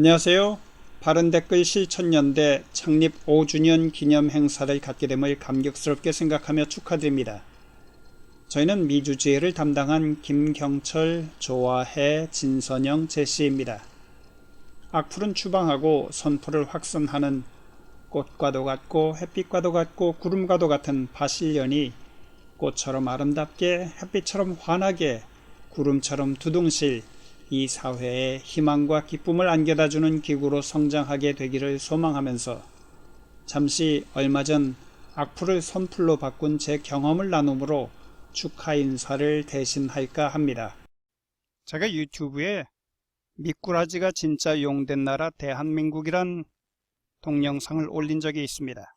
안녕하세요. 바른 댓글 실천연대 창립 5주년 기념 행사를 갖게 됨을 감격스럽게 생각하며 축하드립니다. 저희는 미주지혜를 담당한 김경철, 조아혜, 진선영, 제시입니다. 악플은 추방하고 선포를 확산하는 꽃과도 같고 햇빛과도 같고 구름과도 같은 바실련이 꽃처럼 아름답게 햇빛처럼 환하게 구름처럼 두둥실 이 사회에 희망과 기쁨을 안겨다 주는 기구로 성장하게 되기를 소망하면서 잠시 얼마 전 악플을 선플로 바꾼 제 경험을 나눔으로 축하 인사를 대신할까 합니다. 제가 유튜브에 미꾸라지가 진짜 용된 나라 대한민국이란 동영상을 올린 적이 있습니다.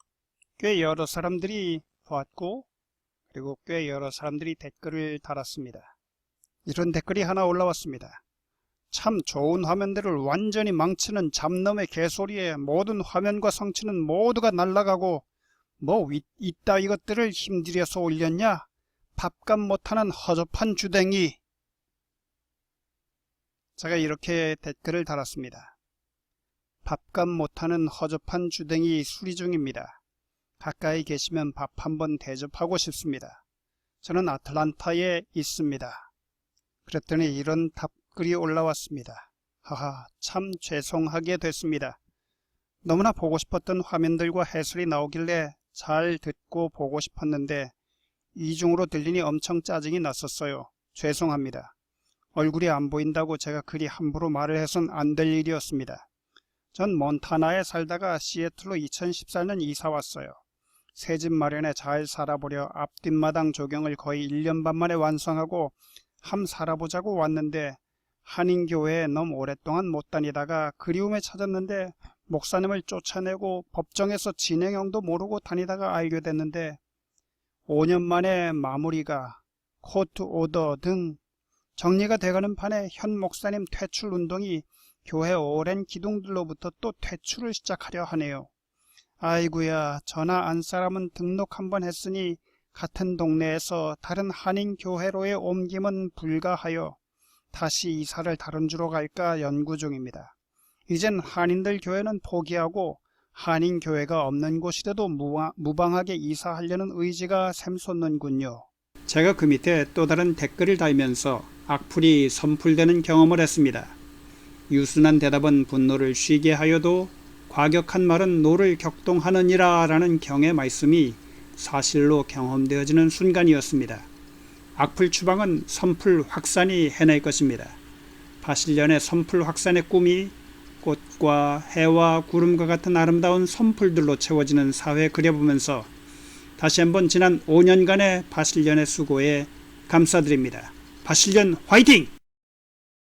꽤 여러 사람들이 보았고 그리고 꽤 여러 사람들이 댓글을 달았습니다. 이런 댓글이 하나 올라왔습니다. 참 좋은 화면들을 완전히 망치는 잡놈의 개소리에 모든 화면과 성취는 모두가 날아가고 뭐 이- 이따 이것들을 힘들여서 올렸냐? 밥값 못하는 허접한 주댕이. 제가 이렇게 댓글을 달았습니다. 밥값 못하는 허접한 주댕이 수리 중입니다. 가까이 계시면 밥 한번 대접하고 싶습니다. 저는 아틀란타에 있습니다. 그랬더니 이런 답 글이 올라왔습니다. 하하, 참 죄송하게 됐습니다. 너무나 보고 싶었던 화면들과 해설이 나오길래 잘 듣고 보고 싶었는데 이중으로 들리니 엄청 짜증이 났었어요. 죄송합니다. 얼굴이 안 보인다고 제가 그리 함부로 말을 해선 안 될 일이었습니다. 전 몬타나에 살다가 시애틀로 2014년 이사 왔어요. 새 집 마련에 잘 살아보려 앞뒷마당 조경을 거의 1년 반 만에 완성하고 함 살아보자고 왔는데 한인교회에 너무 오랫동안 못 다니다가 그리움에 찾았는데 목사님을 쫓아내고 법정에서 진행형도 모르고 다니다가 알게 됐는데 5년 만에 마무리가 코트 오더 등 정리가 돼가는 판에 현 목사님 퇴출 운동이 교회 오랜 기둥들로부터 또 퇴출을 시작하려 하네요. 아이구야 전화 안 사람은 등록 한번 했으니 같은 동네에서 다른 한인 교회로의 옮김은 불가하여 다시 이사를 다른 주로 갈까 연구 중입니다. 이젠 한인들 교회는 포기하고 한인 교회가 없는 곳이라도 무방- 무방하게 이사하려는 의지가 샘솟는군요. 제가 그 밑에 또 다른 댓글을 달면서 악플이 선풀되는 경험을 했습니다. 유순한 대답은 분노를 쉬게 하여도 과격한 말은 노를 격동하느니라 라는 경의 말씀이 사실로 경험되어지는 순간이었습니다. 악플 추방은 선풀 확산이 해낼 것입니다. 바실련의 선풀 확산의 꿈이 꽃과 해와 구름과 같은 아름다운 선풀들로 채워지는 사회 그려보면서 다시 한번 지난 5년간의 바실련의 수고에 감사드립니다. 바실련 화이팅!